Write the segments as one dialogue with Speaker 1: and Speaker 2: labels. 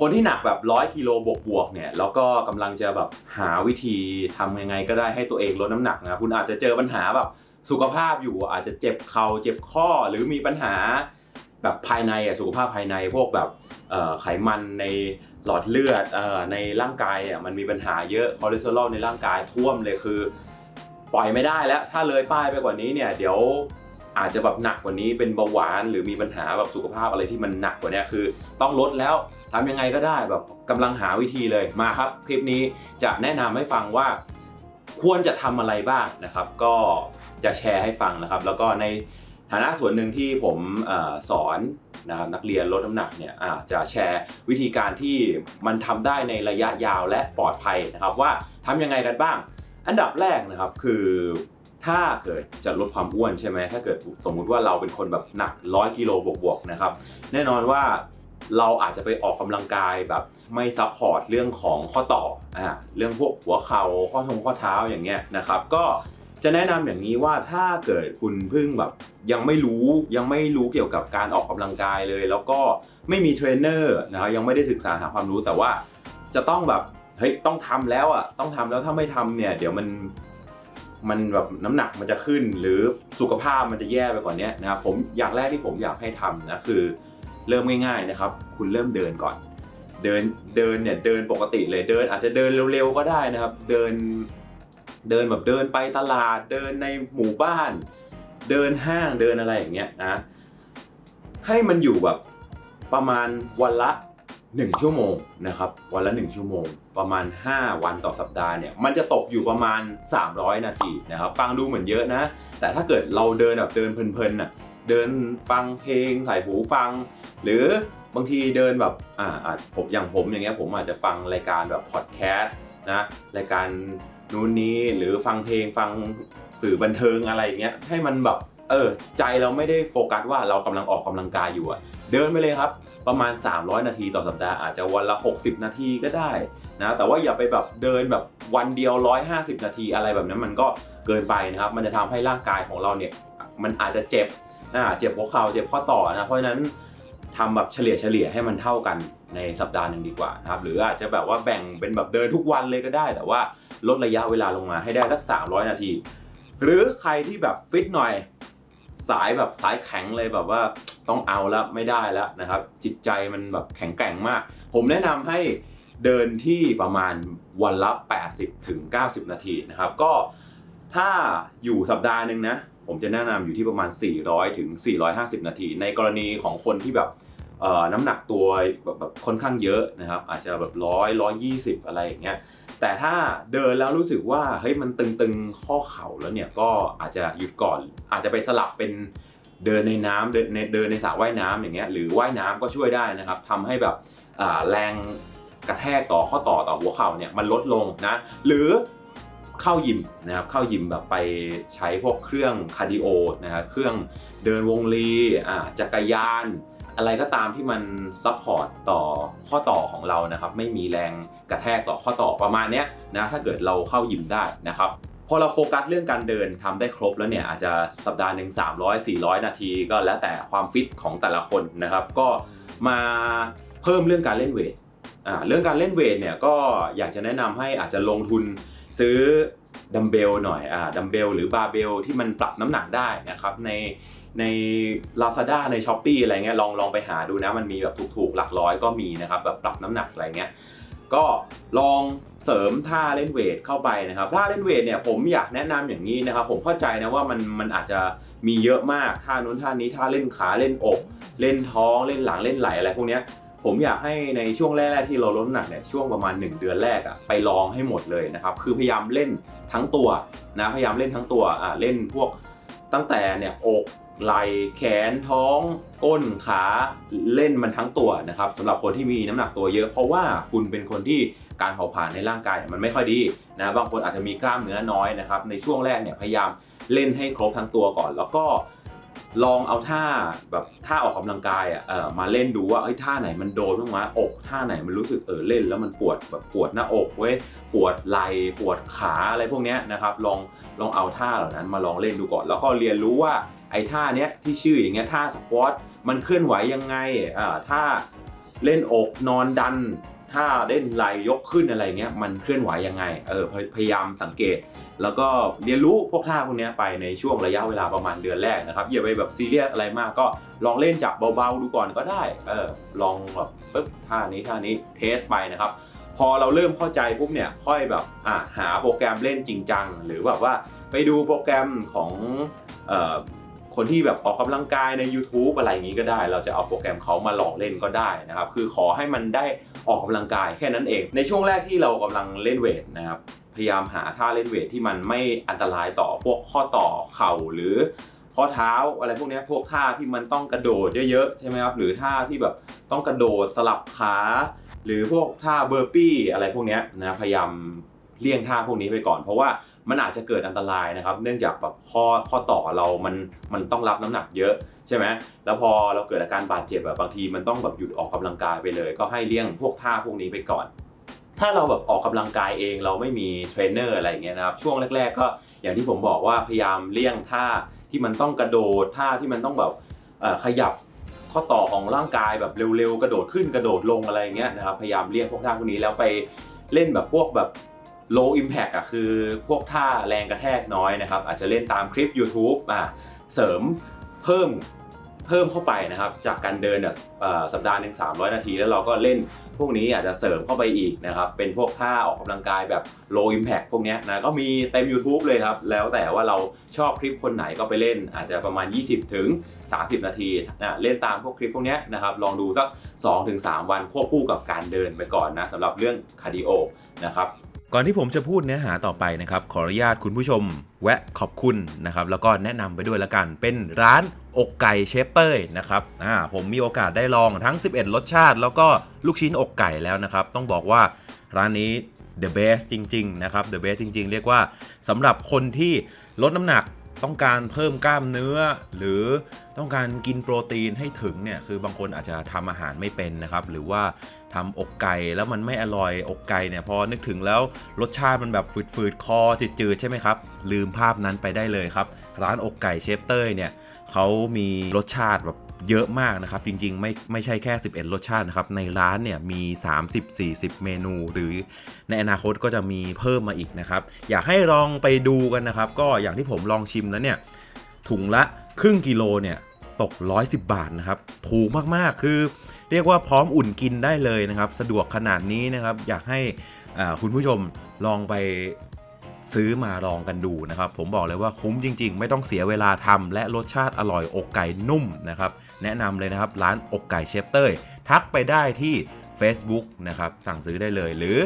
Speaker 1: คนที่หนักแบบร้อยกิโลบวกบวกๆเนี่ยแล้วก็กำลังจะแบบหาวิธีทำยังไงก็ได้ให้ตัวเองลดน้ำหนักนะคุณอาจจะเจอปัญหาแบบสุขภาพอยู่อาจจะเจ็บเข่าเจ็บข้อหรือมีปัญหาแบบภายในอะสุขภาพภายในพวกแบบไขมันในหลอดเลือดอในร่างกายอะมันมีปัญหาเยอะคอเลสเตอรอลในร่างกายท่วมเลยคือ ปล่อยไม่ได้แล้วถ้าเลยป้ายไปกว่านี้เนี่ยเดี๋ยว อาจจะแบบหนักกว่านี้เป็นเบาหวานหรือมีปัญหาแบบสุขภาพอะไรที่มันหนักกว่านี้คือ ต้องลดแล้วทำยังไงก็ได้แบบกำลังหาวิธีเลยมาครับ คลิปนี้จะแนะนำให้ฟังว่าควรจะทำอะไรบ้างนะครับ ก็จะแชร์ให้ฟังนะครับ แล้วก็ในฐานะส่วนหนึ่งที่ผมอสอนนะครับนักเรียนลดน้ำหนักเนี่ยจะแชร์วิธีการที่มันทำได้ในระยะยาวและปลอดภัยนะครับ ว่าทำยังไงกันบ้าง อันดับแรกนะครับคือ ถ้าเกิดจะลดความอ้วนใช่ไหมถ้าเกิดสมมุติว่าเราเป็นคนแบบหนักร้อยกิโลบวกๆนะครับแน่นอนว่าเราอาจจะไปออกกำลังกายแบบไม่ซัพพอร์ตเรื่องของข้อต่ออ่าเรื่องพวกหัวเข่าข้อทงข้อเท้าอย่างเงี้ยนะครับ ก็จะแนะนำอย่างนี้ว่าถ้าเกิดคุณเพิ่งแบบยังไม่รู้ยังไม่รู้เกี่ยวกับการออกกำลังกายเลย แล้วก็ไม่มีเทรนเนอร์นะครับยังไม่ได้ศึกษาหาความรู้แต่ว่าจะต้องแบบเฮ้ยต้องทำแล้วอะต้องทำแล้วถ้าไม่ทำเนี่ยเดี๋ยวมัน มันแบบน้ำหนักมันจะขึ้น หรือสุขภาพมันจะแย่ไปกว่านี้นะครับผมอย่างแรกที่ผมอยากให้ทำนะคือเริ่มง่าย ๆนะครับ คุณเริ่มเดินก่อน เดินเดินเนี่ยเดินปกติเลยเดิน อาจจะเดินเร็วๆก็ได้นะครับ เดินเดินแบบเดินไปตลาด เดินในหมู่บ้าน เดินห้างเดินอะไรอย่างเงี้ยนะให้มันอยู่แบบประมาณวันละ 1 ชั่วโมงนะครับวันละ 1 ชั่วโมง ประมาณ 5 วันต่อสัปดาห์เนี่ยมันจะตกอยู่ประมาณ 300 นาทีนะครับฟังดูเหมือนเยอะนะ แต่ถ้าเกิดเราเดินแบบเดินเพลินๆน่ะเดินฟังเพลงใส่หูฟัง หรือบางทีเดินแบบอ่าผมอย่างผมอย่างเงี้ยผมอาจจะฟังรายการแบบพอดแคสต์นะรายการนู้นนี้หรือฟังเพลงฟังสื่อบันเทิงอะไรเงี้ยให้มันแบบเออใจเราไม่ได้โฟกัสว่าเรากำลังออกกำลังกายอยู่อะ เดินไปเลยครับ ประมาณ 300 นาทีต่อสัปดาห์อาจจะวันละ 60 นาทีก็ได้นะแต่ว่าอย่าไปแบบเดินแบบวันเดียว 150 นาทีอะไรแบบนั้นมันก็เกินไปนะครับ มันจะทำให้ร่างกายของเราเนี่ยมันอาจจะเจ็บอ่าเจ็บหัวเข่าเจ็บข้อต่อนะเพราะฉะนั้นทำแบบเฉลี่ยเฉลี่ยให้มันเท่ากันในสัปดาห์หนึ่งดีกว่านะครับหรืออาจจะแบบว่าแบ่งเป็นแบบเดินทุกวันเลยก็ได้ แต่ว่าลดระยะเวลาลงมาให้ได้สัก 300 นาที หรือใครที่แบบฟิตหน่อย สายแบบสายแข็งเลยแบบว่าต้องเอาแล้วไม่ได้แล้วนะครับ จิตใจมันแบบแข็งแกร่งมาก ผมแนะนำให้เดินที่ประมาณวันละ 80ถึง90 นาทีนะครับ ก็ถ้าอยู่สัปดาห์หนึ่งนะ ผมจะแนะนำอยู่ที่ประมาณ 400ถึง450 นาที ในกรณีของคนที่แบบ น้ำหนักตัวแบบแบบค่อนข้างเยอะนะครับ อาจจะแบบร้อยร้อยยี่สิบอะไรอย่างเงี้ยแต่ถ้าเดินแล้วรู้สึกว่าเฮ้ยมันตึงๆข้อเข่าแล้วเนี่ยก็อาจจะหยุดก่อน อาจจะไปสลับเป็นเดินในน้ำเดินในเดินในสระว่ายน้ำอย่างเงี้ยหรือว่ายน้ำก็ช่วยได้นะครับทำให้แบบแรงกระแทกต่อข้อต่อต่อหัวเข่าเนี่ยมันลดลงนะหรือเข้ายิมนะครับเข้ายิมแบบไปใช้พวกเครื่องคาร์ดิโอนะครับเครื่องเดินวงลีจักรยาน อะไรก็ตามที่มันซัพพอร์ตต่อข้อต่อของเรานะครับ ไม่มีแรงกระแทกต่อข้อต่อประมาณเนี้ยนะถ้าเกิดเราเข้ายิมได้นะครับพอเราโฟกัสเรื่องการเดินทำได้ครบแล้วเนี่ยอาจจะสัปดาห์หนึ่ง300 400 นาที ก็แล้วแต่ความฟิตของแต่ละคนนะครับ ก็มาเพิ่มเรื่องการเล่นเวทอ่าเรื่องการเล่นเวทเนี่ยก็อยากจะแนะนำให้อาจจะลงทุนซื้อดัมเบลหน่อยอ่าดัมเบลหรือบาร์เบลที่มันปรับน้ำหนักได้นะครับใน ใน Lazada ใน s h อ p e e อะไรเงี้ยลองลองไปหาดูนะ มันมีแบบถูกๆ หลักร้อยก็มีนะครับแบบปรับน้ำหนักอะไรเงี้ยก็ลองเสริมท่าเล่นเวทเข้าไปนะครับท่าเล่นเวทเนี่ยผมอยากแนะนำอย่างนี้นะครับผมเข้าใจนะว่ามันมันอาจจะมีเยอะมากท่านู้นท่านี้ท่าเล่นขาเล่นอก เล่นท้องเล่นหลังเล่นไหล่อะไรพวกเนี้ยผมอยากให้ในช่วงแรกๆที่เราลดน้ำหนักเนี่ยช่วงประมาณ 1 เดือนแรกอะไปลองให้หมดเลยนะครับคือพยายามเล่นทั้งตัวนะพยายามเล่นทั้งตัวอ่าเล่นพวกตั้งแต่เนี่ยอก ไหล่แขนท้อง ก้นขาเล่นมันทั้งตัวนะครับสำหรับคนที่มีน้ำหนักตัวเยอะ เพราะว่าคุณเป็นคนที่การเผาผลาญในร่างกายเนี่ยมันไม่ค่อยดีนะบางคนอาจจะมีกล้ามเนื้อน้อยนะครับในช่วงแรกเนี่ยพยายามเล่นให้ครบทั้งตัวก่อน แล้วก็ ลองเอาท่าแบบท่าออกกำลังกายอะมาเล่นดูว่าเอ้ยท่าไหนมันโดนบ้างวะอกท่าไหนมันรู้สึกเออเล่นแล้วมันปวดแบบปวดหน้าอกเว้ยปวดไหล่ปวดขาอะไรพวกเนี้ยนะครับลองลองเอาท่าเหล่านั้นมาลองเล่นดูก่อน แล้วก็เรียนรู้ว่าไอ้ท่าเนี้ยที่ชื่ออย่างเงี้ยท่าสควอตมันเคลื่อนไหวยังไงอ่าท่าเล่นอกนอนดัน ถ้าเล่นไหลยกขึ้นอะไรเงี้ยมันเคลื่อนไหวยังไงเออพยายามสังเกต แล้วก็เรียนรู้พวกท่าพวกนี้ไปในช่วงระยะเวลาประมาณเดือนแรกนะครับอย่าไปแบบซีเรียสอะไรมากก็ลองเล่นจับเบาๆดูก่อนก็ได้เออลองแบบปึ๊บท่านี้ท่านี้เทสไปนะครับพอเราเริ่มเข้าใจปุ๊บเนี่ยค่อยแบบอะหาโปรแกรมเล่นจริงจัง หรือแบบว่าไปดูโปรแกรมของเอ่อ คนที่แบบออกกำลังกายใน YouTube อะไรอย่างนี้ก็ได้ เราจะเอาโปรแกรมเขามาลองเล่นก็ได้นะครับคือขอให้มันได้ออกกำลังกายแค่นั้นเอง ในช่วงแรกที่เรากำลังเล่นเวทนะครับพยายามหาท่าเล่นเวทที่มันไม่อันตรายต่อพวกข้อต่อเข่าหรือข้อเท้าอะไรพวกนี้พวกท่าที่มันต้องกระโดดเยอะๆใช่ไหมครับหรือท่าที่แบบต้องกระโดดสลับขาหรือพวกท่าเบอร์ปี้อะไรพวกนี้นะพยายามเลี่ยงท่าพวกนี้ไปก่อน เพราะว่า มันอาจจะเกิดอันตรายนะครับ เนื่องจากแบบข้อข้อต่อเรามันมันต้องรับน้ำหนักเยอะใช่ไหมแล้วพอเราเกิดอาการบาดเจ็บแบบบางทีมันต้องแบบหยุดออกกำลังกายไปเลย ก็ให้เลี่ยงพวกท่าพวกนี้ไปก่อน ถ้าเราแบบออกกำลังกายเองเราไม่มีเทรนเนอร์อะไรอย่างเงี้ยนะครับช่วงแรก ๆ ก็อย่างที่ผมบอกว่าพยายามเลี่ยงท่าที่มันต้องกระโดดท่าที่มันต้องแบบขยับข้อต่อของร่างกายแบบเร็วๆ กระโดดขึ้นกระโดดลงอะไรอย่างเงี้ยนะครับพยายามเลี่ยงพวกท่าพวกนี้แล้วไปเล่นแบบพวกแบบ low impact อะคือพวกท่าแรงกระแทกน้อยนะครับ อาจจะเล่นตามคลิป YouTube อะเสริมเพิ่มเพิ่มเข้าไปนะครับ จากการเดินเนี่ยเอ่อสัปดาห์หนึ่ง300 นาที แล้วเราก็เล่นพวกนี้อาจจะเสริมเข้าไปอีกนะครับ เป็นพวกท่าออกกำลังกายแบบ low impact พวกนี้นะก็มีเต็ม YouTube เลยครับ แล้วแต่ว่าเราชอบคลิปคนไหนก็ไปเล่น อาจจะประมาณ 20 ถึง 30 นาทีนะเล่นตามพวกคลิปพวกนี้นะครับ ลองดูสัก 2-3 วันควบคู่กับการเดินไปก่อนนะสำหรับเรื่องคาร์ดิโอนะครับ
Speaker 2: ก่อนที่ผมจะพูดเนื้อหาต่อไปนะครับ ขออนุญาตคุณผู้ชม แวะขอบคุณนะครับ แล้วก็แนะนำไปด้วยละกัน เป็นร้านอกไก่เชฟเต้ยนะครับอ่าผมมีโอกาสได้ลองทั้ง 11 รสชาติ แล้วก็ลูกชิ้นอกไก่แล้วนะครับ ต้องบอกว่าร้านนี้ the best จริง ๆ นะครับ the best จริง ๆ เรียกว่าสำหรับคนที่ลดน้ำหนัก ต้องการเพิ่มกล้ามเนื้อ หรือต้องการกินโปรตีนให้ถึงเนี่ยคือบางคนอาจจะทำอาหารไม่เป็นนะครับ หรือว่าทำอกไก่แล้วมันไม่อร่อยอกไก่เนี่ยพอนึกถึงแล้วรสชาติมันแบบฝืดๆคอจืดๆใช่ไหมครับ ลืมภาพนั้นไปได้เลยครับ ร้านอกไก่เชฟเต้ยเนี่ยเขามีรสชาติแบบ เยอะมากนะครับ จริงๆ ไม่ไม่ใช่แค่ 11 รสชาตินะครับ ในร้านเนี่ยมี 30-40 เมนู หรือในอนาคตก็จะมีเพิ่มมาอีกนะครับ อยากให้ลองไปดูกันนะครับ ก็อย่างที่ผมลองชิมแล้วเนี่ย ถุงละครึ่งกิโลเนี่ยตก 110 บาทนะครับ ถูกมากๆ คือเรียกว่าพร้อมอุ่นกินได้เลยนะครับ สะดวกขนาดนี้นะครับ อยากให้อ่าคุณผู้ชมลองไป ซื้อมาลองกันดูนะครับ ผมบอกเลยว่าคุ้มจริง ๆ ไม่ต้องเสียเวลาทำและรสชาติอร่อยอกไก่นุ่มนะครับ แนะนำเลยนะครับ ร้านอกไก่เชฟเต้ยทักไปได้ที่ Facebook นะครับสั่งซื้อได้เลย หรือ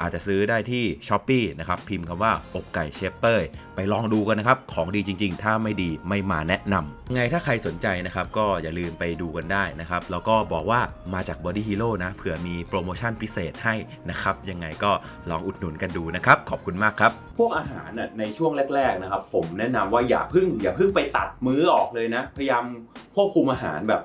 Speaker 2: อาจจะซื้อได้ที่ s h อ p e e นะครับพิมพ์คำว่าอกไก่เชฟเต้ยไปลองดูกันนะครับ ของดีจริง ๆ ถ้าไม่ดีไม่มาแนะนำไงถ้าใครสนใจนะครับ ก็อย่าลืมไปดูกันได้นะครับ แล้วก็บอกว่ามาจาก Body Hero นะเผื่อมีโปรโมชั่นพิเศษให้นะครับ ยังไงก็ลองอุดหนุนกันดูนะครับ ขอบคุณมากครับ
Speaker 1: พวกอาหารในช่วงแรก ๆ นะครับ ผมแนะนำว่าอย่าพึ่งอย่าพึ่งไปตัดมื้อออกเลยนะ พยายามควบคุมอาหารแบบ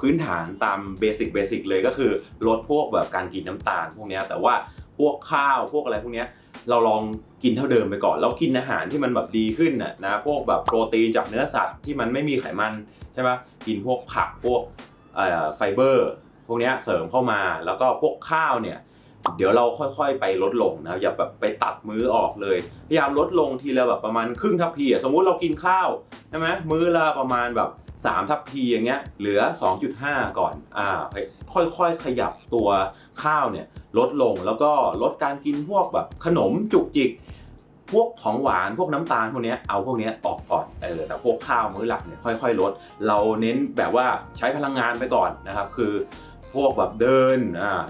Speaker 1: พื้นฐานตามเบสิกเบสิกเลยก็คือลดพวกแบบการกินน้ำตาลพวกนี้แต่ว่าพวกข้าวพวกอะไรพวกนี้เราลองกินเท่าเดิมไปก่อนแล้วกินอาหารที่มันแบบดีขึ้นน่ะนะพวกแบบโปรตีนจากเนื้อสัตว์ที่มันไม่มีไขมันใช่ไหมกินพวกผักพวกไฟเบอร์พวกนี้เสริมเข้ามาแล้วก็พวกข้าวเนี่ยเดี๋ยวเราค่อยๆ ไปลดลงนะอย่าแบบไปตัดมื้อออกเลย พยายามลดลงทีละแบบประมาณครึ่งทัพพีสมมุติเรากินข้าวใช่ไหมมื้อละประมาณแบบ 3 ทัพพีอย่างเงี้ยเหลือ 2.5 ก่อนอ่าค่อยๆ ขยับตัวข้าวเนี่ยลดลงแล้วก็ลดการกินพวกแบบขนมจุกจิก พวกของหวานพวกน้ำตาลพวกเนี้ยเอาพวกเนี้ยออกก่อนเออแต่พวกข้าวมื้อหลักเนี่ยค่อยๆ ลด เราเน้นแบบว่าใช้พลังงานไปก่อนนะครับคือพวกแบบเดินอ่า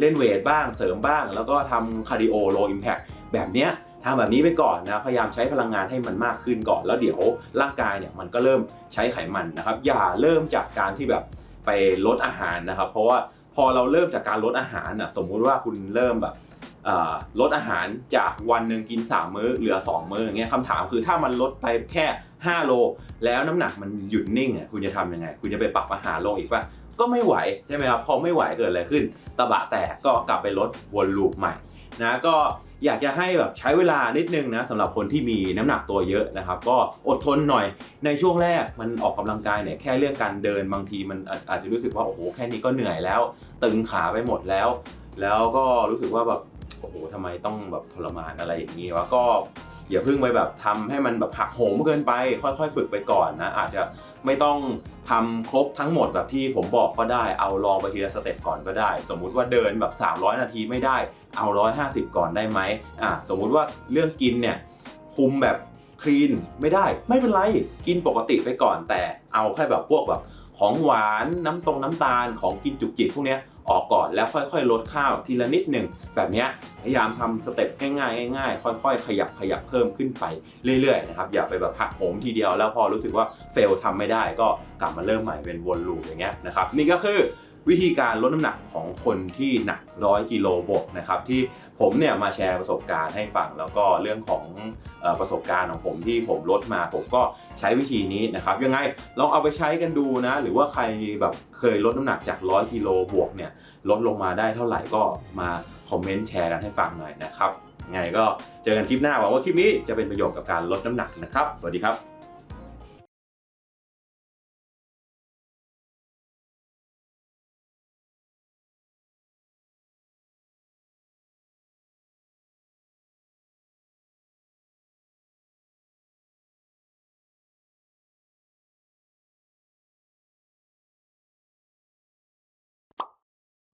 Speaker 1: เล่นเวทบ้างเสริมบ้าง แล้วก็ทำคาร์ดิโอโลอิมแพคแบบเนี้ย ทำแบบนี้ไปก่อนนะพยายามใช้พลังงานให้มันมากขึ้นก่อน แล้วเดี๋ยวร่างกายเนี่ยมันก็เริ่มใช้ไขมันนะครับ อย่าเริ่มจากการที่แบบไปลดอาหารนะครับ เพราะว่าพอเราเริ่มจากการลดอาหารนะสมมุติว่าคุณเริ่มแบบลดอาหารจากวันหนึ่งกิน 3 มื้อเหลือ 2 มื้ออย่างเงี้ยคำถามคือถ้ามันลดไปแค่ 5 โล แล้วน้ำหนักมันหยุดนิ่งอะคุณจะทำยังไง คุณจะไปปรับอาหารลงอีกป่ะก็ไม่ไหวใช่ไหมครับพอไม่ไหวเกิดอะไรขึ้น ตะบะแตกก็กลับไปลดวนลูปใหม่นะก็ อยากจะให้แบบใช้เวลานิดนึงนะสำหรับคนที่มีน้ำหนักตัวเยอะนะครับ ก็อดทนหน่อยในช่วงแรกมันออกกำลังกายเนี่ยแค่เรื่องการเดินบางทีมันอาอาจจะรู้สึกว่าโอ้โหแค่นี้ก็เหนื่อยแล้ว ตึงขาไปหมดแล้ว แล้วก็รู้สึกว่าแบบโอ้โหทำไมต้องแบบทรมานอะไรอย่างนี้วะก็ อย่าเพิ่งไปแบบทำให้มันแบบหักโหมเกินไป ค่อยๆ ฝึกไปก่อนนะอาจจะไม่ต้องทำครบทั้งหมดแบบที่ผมบอกก็ได้เอาลองไปทีละสเต็ปก่อนก็ได้ สมมุติว่าเดินแบบ 300 นาทีไม่ได้เอา 150 ก่อนได้ไหมอะสมมุติว่าเรื่องกินเนี่ยคุมแบบคลีนไม่ได้ไม่เป็นไรกินปกติไปก่อนแต่เอาแค่แบบพวกแบบของหวานน้ำตรงน้ำตาลของกินจุกจิกพวกเนี้ย ออกก่อนแล้วค่อยๆ ลดข้าวทีละนิดหนึ่งแบบนี้พยายามทำสเต็ปง่ายๆง่ายๆ ค่อยๆ ขยับขยับเพิ่มขึ้นไปเรื่อยๆนะครับอย่าไปแบบหักโหมทีเดียวแล้วพอรู้สึกว่าเฟลทำไม่ได้ก็กลับมาเริ่มใหม่เป็นวนลูปอย่างเงี้ยนะครับนี่ก็คือ วิธีการลดน้ำหนักของคนที่หนักร้อยกิโลบวกนะครับที่ผมเนี่ยมาแชร์ประสบการณ์ให้ฟัง แล้วก็เรื่องของอประสบการณ์ของผมที่ผมลดมา ผมก็ใช้วิธีนี้นะครับยังไงลองเอาไปใช้กันดูนะ หรือว่าใครแบบเคยลดน้ำหนักจาก100กิโลบวกเนี่ยลดลงมาได้เท่าไหร่ก็มาคอมเมนต์แชร์กันให้ฟังหน่อยนะครับไงก็เจอกันคลิปหน้าหวังว่าคลิปนี้จะเป็นประโยชน์กับการลดน้ำหนักนะครับ สวัสดีครับ